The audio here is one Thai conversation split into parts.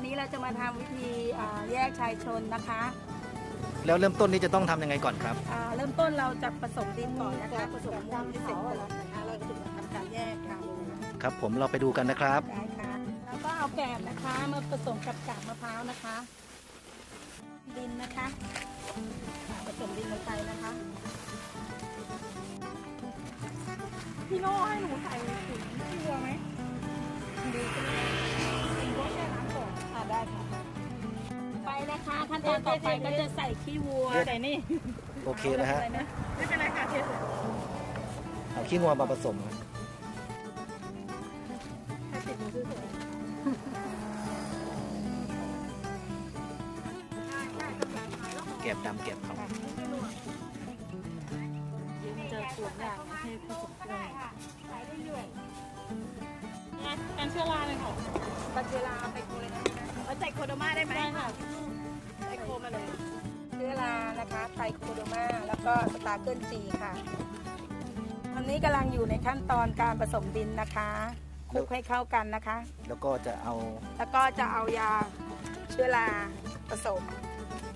วันนี้เราจะมาทำวิธีอ่าแยกชายชนนะคะแล้วเริ่มต้นนี้จะต้องทำยังไงก่อนครับ อ่าเริ่มต้นเราจะผสมดินก่อนนะคะผสมดินที่เสร็จก่อนนะคะเราถึงทำการแยกค่ะครับ ผมเราไปดูกันนะครับ ได้ค่ะแล้วก็เอาแกบนะคะมาผสมกับกากมะพร้าวนะคะ ดินนะคะอ่าผสมดินลงไปนะคะพี่โน่ให้หนูใส่ถุงที่วัวไหมดูกันเลย ขั้นตอนต่อไปก็จะใส่ขี้วัวใส่นี่โอเคนะฮะอะไรนะไม่เป็นไรค่ะเทใส่เอาขี้งัวมาผสม โคโดมาแล้วก็สตาร์เกิลจีค่ะ ตอนนี้กำลังอยู่ในขั้นตอนการผสมดินนะคะคลุกให้เข้ากันนะคะ แล้วก็จะเอา แล้วก็จะเอายาเชื้อราผสม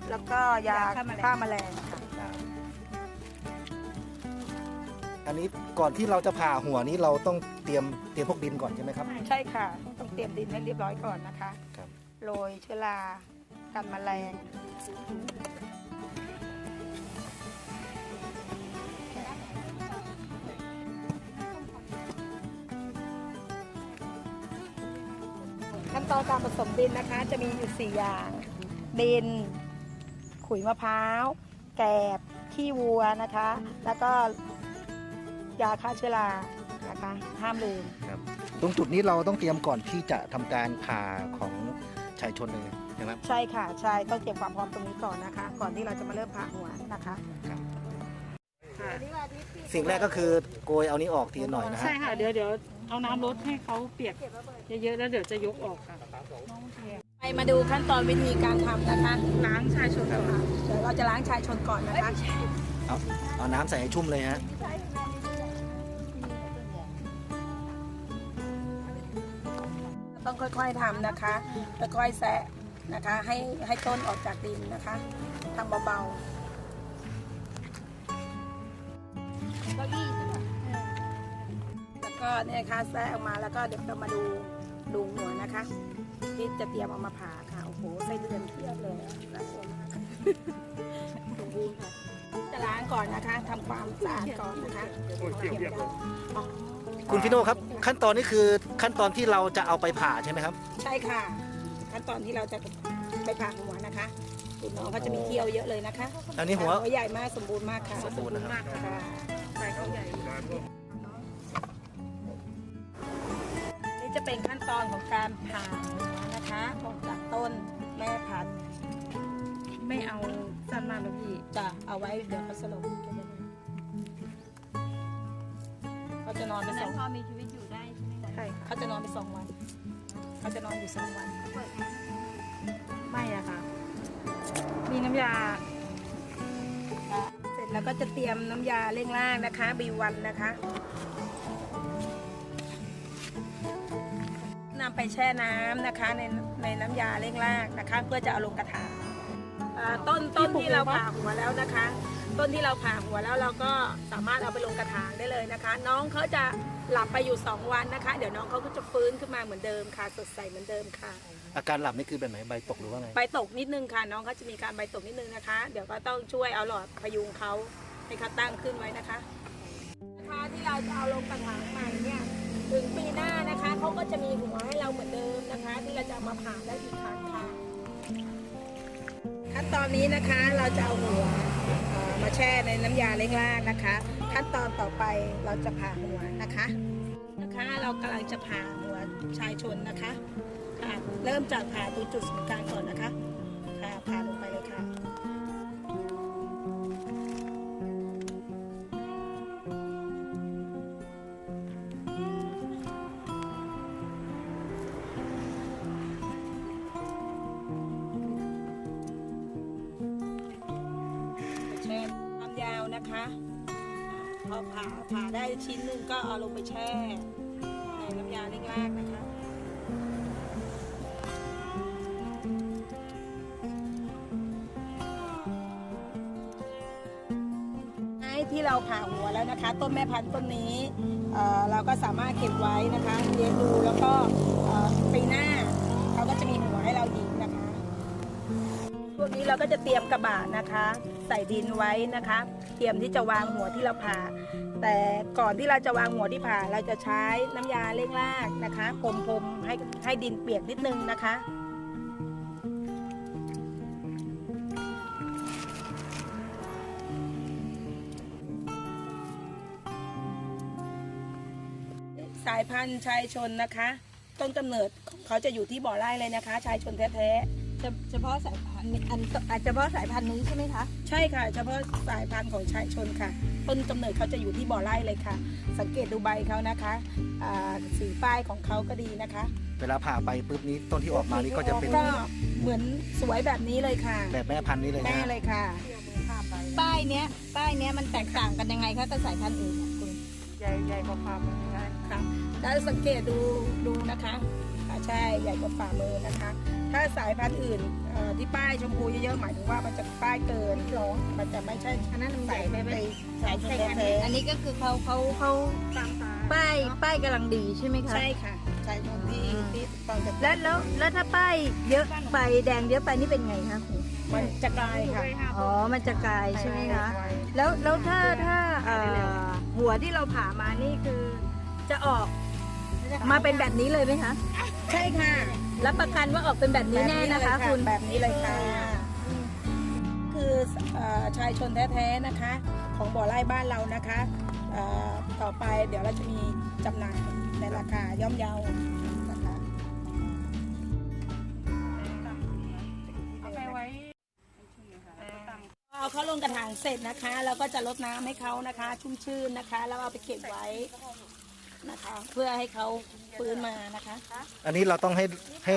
แล้วก็ยาฆ่าแมลงค่ะน้ำอันนี้ก่อนที่เราจะผ่าหัวนี้เราต้องเตรียมเตรียมพวกดินก่อนใช่ไหมครับ ใช่ค่ะ ต้องเตรียมดินให้เรียบร้อยก่อนนะคะครับ โรยเชื้อรากันแมลง อนการผสมดินนะคะ จะมีอยู่ 4 อย่าง ดิน ขุยมะพร้าว แกบ ขี้วัวนะคะ แล้วก็ยาฆ่าเชื้อรานะคะห้ามลืมครับตรงจุดนี้เราต้องเตรียมก่อนที่จะทำการผ่าของชายชนเลยนะครับใช่ค่ะใช่ต้องเตรียมความพร้อมตรงนี้ก่อนนะคะ ก่อนที่เราจะมาเริ่มผ่าหัวนะคะสิ่งแรกก็คือโกยเอานี้ออกทีละหน่อยนะฮะใช่ค่ะ เดี๋ยวเดี๋ยวเอาน้ำลดให้เขาเปียกเยอะๆแล้วเดี๋ยวจะยกออกค่ะไป มาดูขั้นตอนวิธีการทำนะคะ ล้างชายชนก่อนเดี๋ยวเราจะล้างชายชนก่อนนะคะเอาเอาน้ำใส่ให้ชุ่มเลยฮะต้องค่อยๆทำนะคะค่อยๆแซะนะคะ ให้ให้ต้นออกจากดินนะคะทำเบาๆแล้วก็เนี่ยค่ะแซะออกมาแล้วก็เดี๋ยวเรามาดูดูหัวนะคะ ที่จะเตรียมเอามาผ่าค่ะ โอ้โหไส้เดือนเพียบเลยน่ากลัวมากสมบูรณ์ค่ะ จะล้างก่อนนะคะทำความสะอาดก่อนนะคะคุณฟิโน่ครับ ขั้นตอนนี้คือขั้นตอนที่เราจะเอาไปผ่าใช่ไหมครับ ใช่ค่ะ ขั้นตอนที่เราจะไปผ่าหัวนะคะคุณน้องเขาจะมีเขี้ยวเยอะเลยนะคะอันนี้หัวหัว ใหญ่มากสมบูรณ์มากค่ะสมบูรณ์นะครับ ค่ะ ใส่เขาใหญ่นี่ จะเป็นขั้นตอนของการผ่าหัวนะคะออกจากต้นแม่พันธุ์ไม่เอาสั้นมากนะพี่จะเอาไว้เดี๋ยวเขาสลบเขาจะนอนไปสองพอมีชีวิตอยู่ได้ใช่ไหมคะใช่ค่ะเขาจะนอนไปสองวันเขาจะนอนอยู่สองวันไม่อะค่ะ มีน้ำยา เสร็จแล้วก็จะเตรียมน้ำยาเร่งร่างนะคะบีวันนะคะ นำไปแช่น้ำนะคะในในน้ำยาเร่งรากนะคะ เพื่อจะเอาลงกระถางอ่าต้นต้นที่เราผ่าหัวแล้วนะคะ ต้นที่เราผ่าหัวแล้วเราก็สามารถเอาไปลงกระถางได้เลยนะคะ น้องเขาจะหลับไปอยู่ 2 วันนะคะ เดี๋ยวน้องเขาก็จะฟื้นขึ้นมาเหมือนเดิมค่ะ สดใสเหมือนเดิมค่ะ อาการหลับนี่คือแบบไหนใบตกหรือว่าไงใบตกนิดนึงค่ะ น้องเขาจะมีการใบตกนิดนึงนะคะ เดี๋ยวก็ต้องช่วยเอาหลอดพยุงเขาให้เขาตั้งขึ้นไว้นะคะนะคะที่เราจะเอาลงกระถางใหม่เนี่ย ถึงปีหน้านะคะเขาก็จะมีหัวให้เราเหมือนเดิมนะคะ ที่เราจะมาผ่าได้อีกครั้งค่ะขั้นตอนนี้นะคะเราจะเอาหัวมาแช่ในน้ำยาเล้งรากนะคะ ขั้นตอนต่อไปเราจะผ่าหัวนะคะนะคะ เรากำลังจะผ่าหัวชายชนนะคะค่ะเริ่มจากผ่าตรงจุดศูนย์กลางก่อนนะคะ ลงไปแช่ในน้ำยาเร่งแรกนะคะที่เราผ่าหัวแล้วนะคะ ต้นแม่พันธุ์ต้นนี้เเราก็สามารถเก็บไว้นะคะเลี้ยงดูแล้วก็ปีหน้าเขาก็จะมีหัวให้เราอีกนะคะพวกนี้เราก็จะเตรียมกระบะนะคะ ใส่ดินไว้นะคะ เตรียมที่จะวางหัวที่เราผ่า แต่ก่อนที่เราจะวางหัวที่ผ่า เราจะใช้น้ำยาเร่งรากนะคะพรมพรมให้ให้ดินเปียกนิดนึงนะคะสายพันธุ์ชายชนนะคะ ต้นกำเนิดเขาจะอยู่ที่บ่อไร่เลยนะคะ ชายชนแท้ เฉพาะสายพันธุ์นี้อันอาจเฉพาะสายพันธุ์นี้ใช่ไหมคะๆใช่ค่ะ เฉพาะสายพันธุ์ของชายชนค่ะ ต้นกำเนิดเขาจะอยู่ที่บ่อไร่เลยค่ะ สังเกตดูใบเขานะคะอ่าสีป้ายของเขาก็ดีนะคะเวลาผ่าไปปุ๊บนี้ต้นที่ออกมานี่ก็จะเป็นก็เหมือนสวยแบบนี้เลยค่ะ แบบแม่พันธุ์นี้เลยแม่นะเลยค่ะ ป้ายเนี้ย ป้ายเนี้ยมันแตกต่างกันยังไงคะกับสายพันธุ์อื่นอะคุณ ใหญ่ใหญ่กว่าฝ่ามือค่ะถ้าสังเกตดูดูนะคะอ่า ใช่ใหญ่กว่าฝ่ามือนะคะ ถ้าสายพันธุ์อื่นเอ่อที่ป้ายชมพูเยอะๆหมายถึงว่ามันจะป้ายเกินหรอมันจะไม่ใช่อันนั้นมันใหสาญ่ยไปไหมสายชนแท้อันนี้ก็คือเขาเขาเขาป้ายป้ายกำลังดีใช่ไหมๆคะใช่ค่ะชายชนที่ที่ตอนจะแล้วแล้วแล้วถ้าป้ายเยอะไปแดงเยอะไปนี่เป็นไงคะคุณมันจะกลายค่ะอ๋อมันจะกลายใช่ไหมคะแล้วแล้วถ้าถ้าเอ่อหัวที่เราผ่ามานี่คือจะออก มาเป็นแบบนี้เลยไหมคะ ใช่ค่ะ รับประกันว่าออกเป็นแบบนี้แน่นะคะ คุณ แบบนี้เลยค่ะ คือเอ่อชายชนแท้ๆนะคะ ของบ่อไร่บ้านเรานะคะเอ่อต่อไปเดี๋ยวเราจะมีจำหน่ายในราคาย่อมเยานะคะเอาเขาลงกระถางเสร็จนะคะเราก็จะลดน้ำให้เขานะคะ ชุ่มชื่นนะคะ แล้วเอาไปเก็บไว้ นะคะ เพื่อให้เขาฟื้นมานะคะ อันนี้เราต้องให้ให้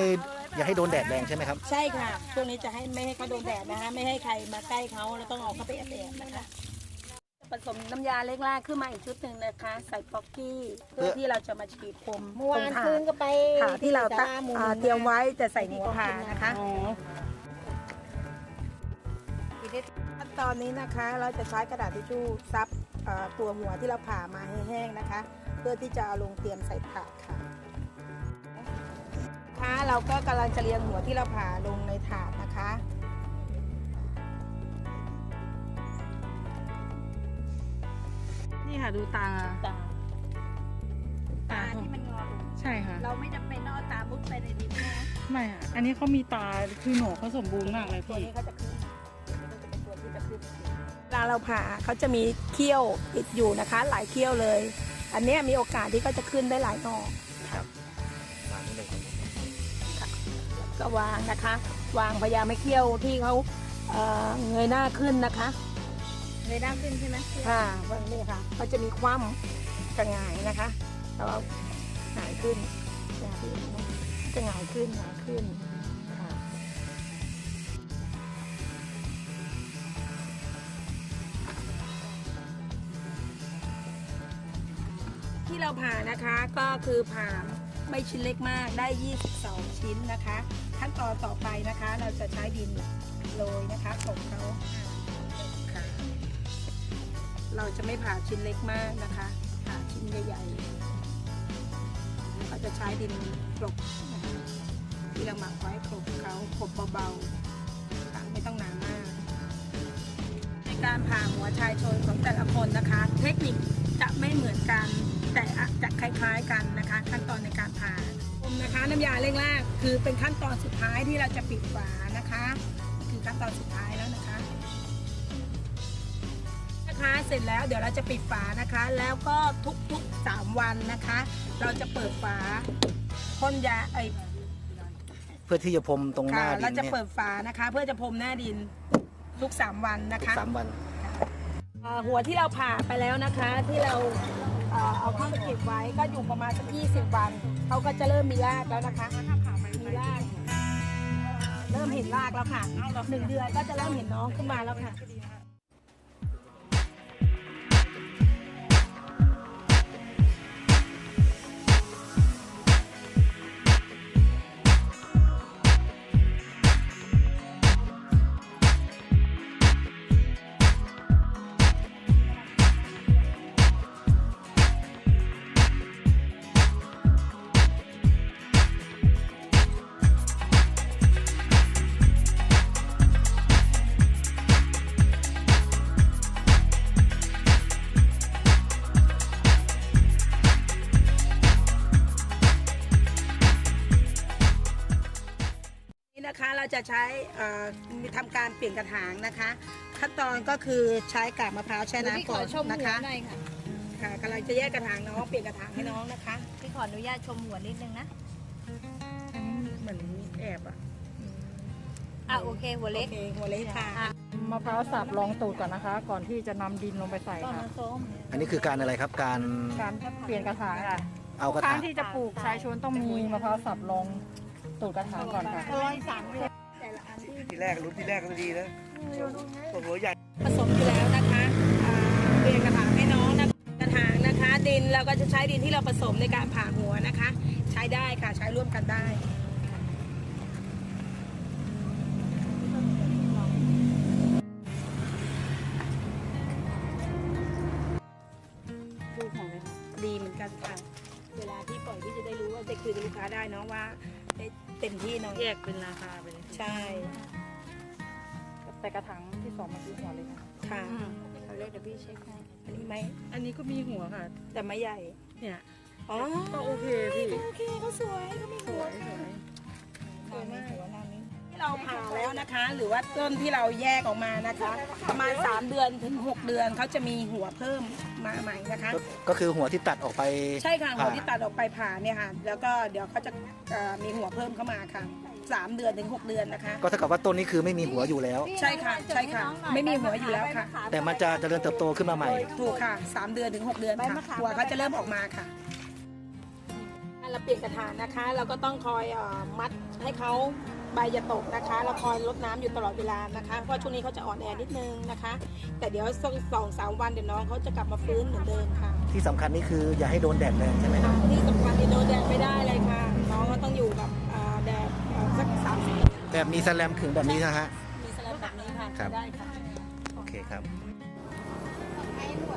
อย่าให้โดนแดดแรงใช่ไหมครับ ใช่ค่ะช่วงนี้จะให้ไม่ให้เขาโดนแดดนะคะไม่ให้ใครมาใกล้เขาเราต้องเอาเขาไปแอบแอบนะคะ ผสมน้ำยาเล็กล่าขึ้นมาอีกชุดหนึ่งนะคะ ใส่ป๊อกกี้เพื่อที่เราจะมาฉีดพรมเมื่อวานตรงคืนก็ไปผ่าที่เราตั้งที่ตลดหมู่อ่าเตรียมไว้จะใส่หัวผ่านะคะอ๋อขั้นตอนนี้นะคะเราจะใช้กระดาษทิชชู่ซับเอ่อตัวหัวที่เราผ่ามาให้แห้งนะคะ เพื่อที่จะเอาลงเตรียมใส่ถาดค่ะค่ะเราก็กำลังจะเรียงหัวที่เราผ่าลงในถาดนะคะนี่ค่ะดูตาตาตาที่มันงอใช่ค่ะ เราไม่จำเป็นต้องเอาตามุดไปในดินนะไม่ค่ะอันนี้เขามีตาคือหนูเขาสมบูรณ์มากเลยตัวพี่นี้เขาจะขึ้นตัวนี้ก็จะเป็นตัวที่จะขึ้นเวลาเราผ่าเขาจะมีเขี้ยวติดอยู่นะคะ หลายเขี้ยวเลย อันเนี้ยมีโอกาสที่เขาจะขึ้นได้หลายหนอครับวางนี่เลยครับก็วางนะคะ วางพยายามไม่เขี้ยวที่เขาเอ่อเงยหน้าขึ้นนะคะเลยด้านขึ้นใช่ไหมค่ะวางนี่ค่ะเขาจะมีคว่ำกระหงายนะคะเราเอาหงายขึ้นเนี่ยพี่จะหงายขึ้นหงายขึ้น ที่เราผ่านะคะ ก็คือผ่าไม่ชิ้นเล็กมากได้ 22 ชิ้นนะคะ ขั้นตอนต่อไปนะคะ เราจะใช้ดินโรยนะคะส่งเขาค่ะเราจะไม่ผ่าชิ้นเล็กมากนะคะ ผ่าชิ้นใหญ่ๆเราจะใช้ดินกลบนะคะที่เราหมักไว้กลบเขากลบเบาๆค่ะไม่ต้องหนามาก ในการผ่าหัวชายชนของแต่ละคนนะคะ เทคนิคจะไม่เหมือนกัน แต่อาจจะคล้ายๆกันนะคะ ขั้นตอนในการผ่าผมนะคะน้ำยาเร่งรากคือเป็นขั้นตอนสุดท้ายที่เราจะปิดฝานะคะ คือขั้นตอนสุดท้ายแล้วนะคะนะคะเสร็จแล้วเดี๋ยวเราจะปิดฝานะคะ แล้วก็ทุกๆ 3 วันนะคะ เราจะเปิดฝาพ่นยาไอยเพื่อที่จะพรมตรงหค่ะน้าดิเรานจะเนี่ยเปิดฝานะคะ เพื่อจะพรมหน้าดินทุก 3 วันนะทุกคะสามวันอ่าหัวที่เราผ่าไปแล้วนะคะที่เรา เอ่อเอาเข้าไปเก็บไว้ก็อยู่ประมาณสัก20 วันเขาก็จะเริ่มมีรากแล้วนะคะ มีราก เริ่มเห็นรากแล้วค่ะหนึ่งเดือนก็จะเริ่มเห็นน้องขึ้นมาแล้วค่ะ จะใช้เอ่อทำการเปลี่ยนกระถางนะคะ ขั้นตอนก็คือใช้กาบมะพร้าวแช่พี่น้ำขก่ออนชมนะหัวคะหน่อยค่ะค่ะกำลังจะแยกกระถางน้องเปลี่ยนกระถางให้น้องนะคะพี่ขออนุญาตชมหัวนิดนึงนะอันนี้เหมือนแอบอะอะโอเคหัวเล็กโอเคหัวเล็กค่ะอะมะพร้าวสับรองตูดก่อนนะคะ ก่อนที่จะนำดินลงไปใส่ต้นค่ะมะส้มอันนี้คือการอะไรครับการการเปลี่ยนกระถางค่ะเอากระครั้ถางงที่จะปลูกชายชวนต้องมีมะพร้าวสับรองตูดกระถางก่อนค่ะร้อยสามเที่ทีแรกรุ่นที่แรกก็ดีนะตัวหัวใหญ่ผสมอยู่แล้วนะคะอ่าเปลี่ยนกระถางให้น้องนะกระถางนะคะ ดินเราก็จะใช้ดินที่เราผสมในการผ่าหัวนะคะ ใช้ได้ค่ะใช้ร่วมกันได้ดูของเลยค่ะดีเหมือนกันค่ะ เวลาที่ปล่อยพี่จะได้รู้ว่าจะคุยกับลูกค้าได้เน้องว่าได้เต็มที่น้องแยกเป็นราคาไปเลยใช่ แต่กระถางที่สองมันคือหัวเลยค่ะค่ะอืมเขาเรียกเดี๋ยวพี่เช็คให้อันนี้ไหมอันนี้ก็มีหัวค่ะ แต่ไม่ใหญ่ เนี่ยอ๋อก็โอเคพี่โอเคเขาสวยเขามีสหัววยสวยสวยมากที่เราผ่าแล้วนะคะ หรือว่าต้นที่เราแยกออกมานะคะ ประมาณ 3 เดือนถึง 6 เดือนเขาจะมีหัวเพิ่มมาใหม่นะคะ ก็ก็คือหัวที่ตัดออกไปใช่ค่ะหัวผ่าที่ตัดออกไปผ่าเนี่ยค่ะ แล้วก็เดี๋ยวเขาจะเอ่อมีหัวเพิ่มเข้ามาค่ะ 3 เดือนถึง 6 เดือนนะคะ ก็เท่ากับว่าต้นนี้คือไม่มีหัวอยู่แล้ว ใช่ค่ะใช่ค่ะไม่มีหัวอยู่แล้วค่ะ แต่มันจะเจริญเติบโตขึ้นมาใหม่ ถูกค่ะ 3 เดือนถึง 6 เดือนค่ะหัวเขาจะเริ่มออกมาค่ะเราเปลี่ยนกระถางนะคะ เราก็ต้องคอยเอ่อมัดให้เขาใบจะตกนะคะ เราคอยลดน้ำอยู่ตลอดเวลานะคะ เพราะช่วงนี้เขาจะอ่อนแอนิดนึงนะคะ แต่เดี๋ยวสักสองสามวันเดี๋ยวน้องเขาจะกลับมาฟื้นเหมือนเดิมค่ะ ที่สำคัญนี่คืออย่าให้โดนแดดแรงใช่ไหมครับ ที่สำคัญที่โดนแดดไม่ได้เลยค่ะ น้องก็ต้องอยู่กับเอ่อแดดเอ่อ สักสามสิบแบบมีแสแลมขึงแบบนี้นะฮะ มีสลับแบบนี้ค่ะครับ ได้ค่ะ โอเคครับอันนี้หัว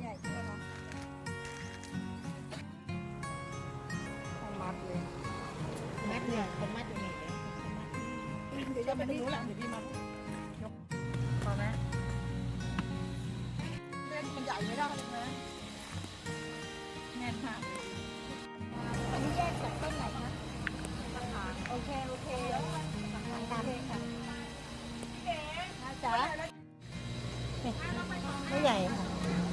ใหญ่ใช่ไหมคะมัดเลยมัดเนี่ยเป็นมัดอยู่นี่เลยเดี๋ยวจะไปรู้หละเดี๋ยวพี่มาพอไหมเล่นมันใหญ่ไม่ได้เลยนะแน่นมากอันนี้แยกจากต้นไหนคะโอเค โอเคตามเลยค่ะพี่เก๋จ๋าไม่ใหญ่ค่ะ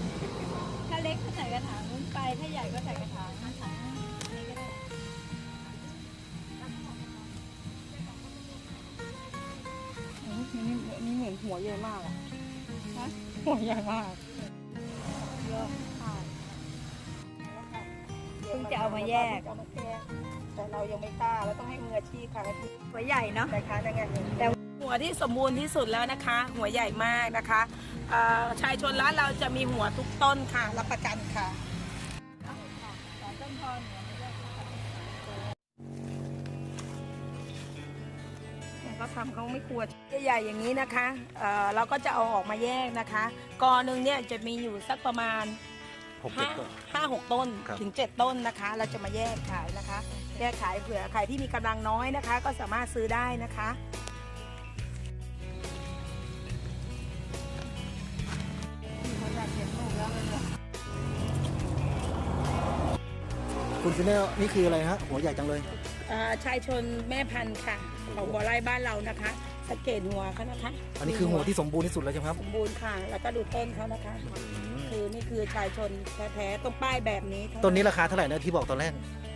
ถ้าเล็กก็ใส่กระถางนู้นไป ถ้าใหญ่ก็ใส่กระถางถังนี้ก็ได้อันนี้อันนี้เหมือนหัวใหญ่มากอะฮะหัวใหญ่มากเยอะค่ะเพิ่งจะเอามาแยกเอามาแยก แต่เรายังไม่กล้าเราต้องให้มืออาชีพค่ะหัวใหญ่เนาะนะคะยังไงแต่หัวที่สมบูรณ์ที่สุดแล้วนะคะ หัวใหญ่มากนะคะ ชายชนร้านเราจะมีหัวทุกต้นค่ะ รับประกันค่ะต้นพรหัวไม่ได้เนี่ยเขาทำเขาไม่กลัวใหญ่ๆอย่างนี้นะคะเอ่อเราก็จะเอาออกมาแยกนะคะ กอหนึ่งเนี่ยจะมีอยู่สักประมาณหกเจ็ห้าดต้นห้าหกต้นครับถึงเจ็ดต้นนะคะ เราจะมาแยกขายนะคะ แยกขายเผื่อใครที่มีกำลังน้อยนะคะ ก็สามารถซื้อได้นะคะ คุณฟินเนอร์นี่คืออะไรฮะ หัวใหญ่จังเลยอ่าชายชนแม่พันธุ์ค่ะของบัวไร่บ้านเรานะคะสังเกตหัวเขานะคะอันนี้คือหัวที่สมบูรณ์ที่สุดแล้วใช่ไหมครับ สมบูรณ์ค่ะ แล้วก็ดูต้นเขานะคะ คือนี่คือชายชนแท้ๆต้องป้ายแบบนี้ต้นนี้ราคาเท่าไหร่นะที่บอกตอนแรก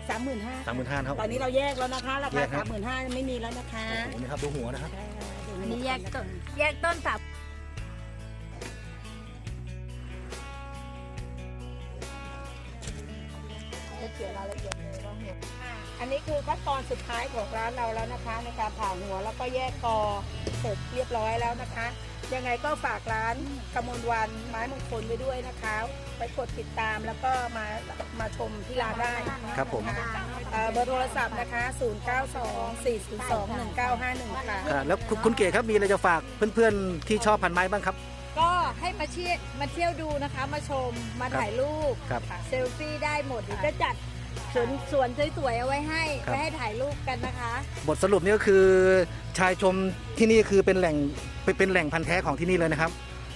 สามหมื่นห้าสามหมื่นห้าครับ ตอนนี้เราแยกแล้วนะคะราแยคากครัสาบ มหมื่นห้าไม่มีแล้วนะคะโอ้โหนี่ครับดูหัวนะครับ อันนี้แยกต้นแยกต้นสับ ขียนรายละเอียดเลยว่าหัวอ่าอันนี้คือขั้นตอนสุดท้ายของร้านเราแล้วนะคะ ในการผ่าหัวแล้วก็แยกกอเสร็จเรียบร้อยแล้วนะคะ ยังไงก็ฝากร้านกมลวันไม้มงคลไว้ด้วยนะคะไปกดติดตามแล้วก็มามาชมที่ร้านได้ครับผมเอ่อเบอร์โทรศัพท์นะคะ 0924021951 ค่ะค่ะแล้วคุณคุณเก๋ครับมีอะไรจะฝากเพื่อนๆที่ชอบพันไม้บ้างครับก็ให้ มาเที่ยวมาเที่ยวดูนะคะ มาชมมาถ่ายรูปครับเซลฟี่ได้หมดเดี๋ยวจะจัดสวนสวนสวยๆเอาไว้ให้ครับ ไว้ให้ถ่ายรูปกันนะคะ บทสรุปนี่ก็คือชายชมที่นี่คือเป็นแหล่งเป็นเป็นแหล่งพันธุ์แท้ของที่นี่เลยนะครับ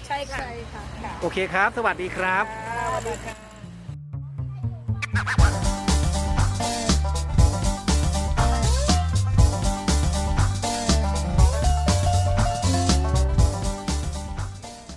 ใช่ค่ะใช่ค่ะ โอเคครับ สวัสดีครับ สวัสดีค่ะ